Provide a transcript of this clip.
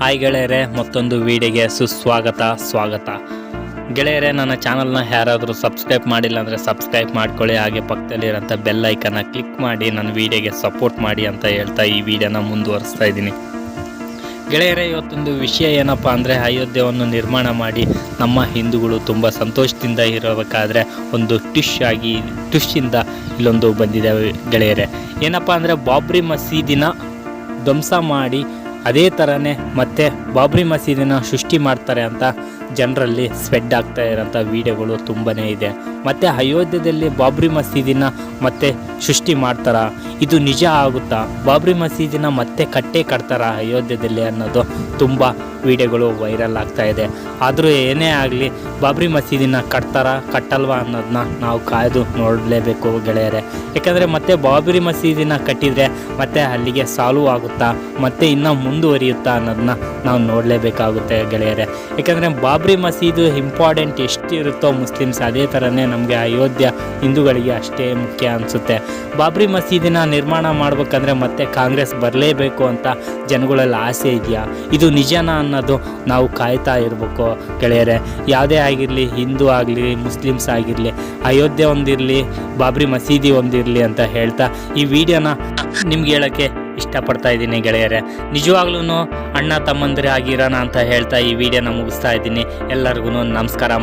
Hi ಗೆಳೆಯರೆ, ಮತ್ತೊಂದು ವಿಡಿಯೋಗೆ ಸುಸ್ವಾಗತ, ಸ್ವಾಗತ. ಗೆಳೆಯರೆ, ನನ್ನ ಚಾನಲ್ನ ಯಾರಾದರೂ ಸಬ್ಸ್ಕ್ರೈಬ್ ಮಾಡಿಲ್ಲ ಅಂದರೆ ಸಬ್ಸ್ಕ್ರೈಬ್ ಮಾಡ್ಕೊಳ್ಳಿ. ಹಾಗೆ ಪಕ್ಕದಲ್ಲಿರೋಂಥ ಬೆಲ್ ಐಕನ್ನ ಕ್ಲಿಕ್ ಮಾಡಿ, ನನ್ನ ವಿಡಿಯೋಗೆ ಸಪೋರ್ಟ್ ಮಾಡಿ ಅಂತ ಹೇಳ್ತಾ ಈ ವಿಡಿಯೋನ ಮುಂದುವರಿಸ್ತಾ ಇದ್ದೀನಿ. ಗೆಳೆಯರೇ, ಇವತ್ತೊಂದು ವಿಷಯ ಏನಪ್ಪ ಅಂದರೆ ಅಯೋಧ್ಯೆಯನ್ನು ನಿರ್ಮಾಣ ಮಾಡಿ ನಮ್ಮ ಹಿಂದೂಗಳು ತುಂಬ ಸಂತೋಷದಿಂದ ಇರಬೇಕಾದ್ರೆ ಒಂದು ಟಿಶ್ ಆಗಿ ಟಿಶ್ಶಿಂದ ಇಲ್ಲೊಂದು ಬಂದಿದೆ ಗೆಳೆಯರೇ. ಏನಪ್ಪ ಅಂದರೆ ಬಾಬ್ರಿ ಮಸೀದಿನ ಧ್ವಂಸ ಮಾಡಿ ಅದೇ ಥರನೇ ಮತ್ತೆ ಬಾಬ್ರಿ ಮಸೀದಿನ ಸೃಷ್ಟಿ ಮಾಡ್ತಾರೆ ಅಂತ ಜನರಲ್ಲಿ ಸ್ಪ್ರೆಡ್ ಆಗ್ತಾ ಇರೋಂಥ ವಿಡಿಯೋಗಳು ತುಂಬಾ ಇದೆ. ಮತ್ತು ಅಯೋಧ್ಯೆಯಲ್ಲಿ ಬಾಬ್ರಿ ಮಸೀದಿನ ಮತ್ತೆ ಸೃಷ್ಟಿ ಮಾಡ್ತಾರ? ಇದು ನಿಜ ಆಗುತ್ತಾ? ಬಾಬ್ರಿ ಮಸೀದಿನ ಮತ್ತೆ ಕಟ್ಟೆ ಕಟ್ತಾರ ಅಯೋಧ್ಯೆಯಲ್ಲಿ ಅನ್ನೋದು ತುಂಬ ವಿಡಿಯೋಗಳು ವೈರಲ್ ಆಗ್ತಾ ಇದೆ. ಆದರೂ ಏನೇ ಆಗಲಿ ಬಾಬ್ರಿ ಮಸೀದಿನ ಕಟ್ತಾರ, ಕಟ್ಟಲ್ವಾ ಅನ್ನೋದನ್ನ ನಾವು ಕಾಯ್ದು ನೋಡಲೇಬೇಕು ಗೆಳೆಯರೆ. ಯಾಕಂದರೆ ಮತ್ತೆ ಬಾಬ್ರಿ ಮಸೀದಿನ ಕಟ್ಟಿದರೆ ಮತ್ತೆ ಅಲ್ಲಿಗೆ ಸಾಲ್ವ್ ಆಗುತ್ತಾ? ಮತ್ತೆ ಇನ್ನೂ ಮುಂದುವರಿಯುತ್ತಾ ಅನ್ನೋದನ್ನ ನಾವು ನೋಡಲೇಬೇಕಾಗುತ್ತೆ ಗೆಳೆಯರೆ. ಯಾಕಂದರೆ ಬಾಬ್ರಿ ಮಸೀದು ಇಂಪಾರ್ಟೆಂಟ್ ಎಷ್ಟಿರುತ್ತೋ ಮುಸ್ಲಿಮ್ಸ್ ಅದೇ ಥರನೇ ನಮಗೆ ಅಯೋಧ್ಯ ಹಿಂದೂಗಳಿಗೆ ಅಷ್ಟೇ ಮುಖ್ಯ ಅನಿಸುತ್ತೆ. ಬಾಬ್ರಿ ಮಸೀದಿನ ನಿರ್ಮಾಣ ಮಾಡಬೇಕಂದ್ರೆ ಮತ್ತೆ ಕಾಂಗ್ರೆಸ್ ಬರಲೇಬೇಕು ಅಂತ ಜನಗಳಲ್ಲಿ ಆಸೆ ಇದೆಯಾ? ಇದು ನಿಜನಾ ಅನ್ನೋದು ನಾವು ಕಾಯ್ತಾ ಇರಬೇಕು ಗೆಳೆಯರೆ. ಯಾವುದೇ ಆಗಿರಲಿ, ಹಿಂದೂ ಆಗಲಿ, ಮುಸ್ಲಿಮ್ಸ್ ಆಗಿರಲಿ, ಅಯೋಧ್ಯೆ ಒಂದಿರಲಿ, ಬಾಬ್ರಿ ಮಸೀದಿ ಒಂದಿರಲಿ ಅಂತ ಹೇಳ್ತಾ ಈ ವಿಡಿಯೋನ ನಿಮ್ಗೆ ಹೇಳೋಕ್ಕೆ ಇಷ್ಟಪಡ್ತಾ ಇದ್ದೀನಿ ಗೆಳೆಯರೇ. ನಿಜವಾಗ್ಲೂ ಅಣ್ಣ ತಮ್ಮಂದಿರೇ ಆಗಿರೋಣ ಅಂತ ಹೇಳ್ತಾ ಈ ವಿಡಿಯೋನ ಮುಗಿಸ್ತಾ ಇದ್ದೀನಿ. ಎಲ್ಲರಿಗೂ ನಮಸ್ಕಾರ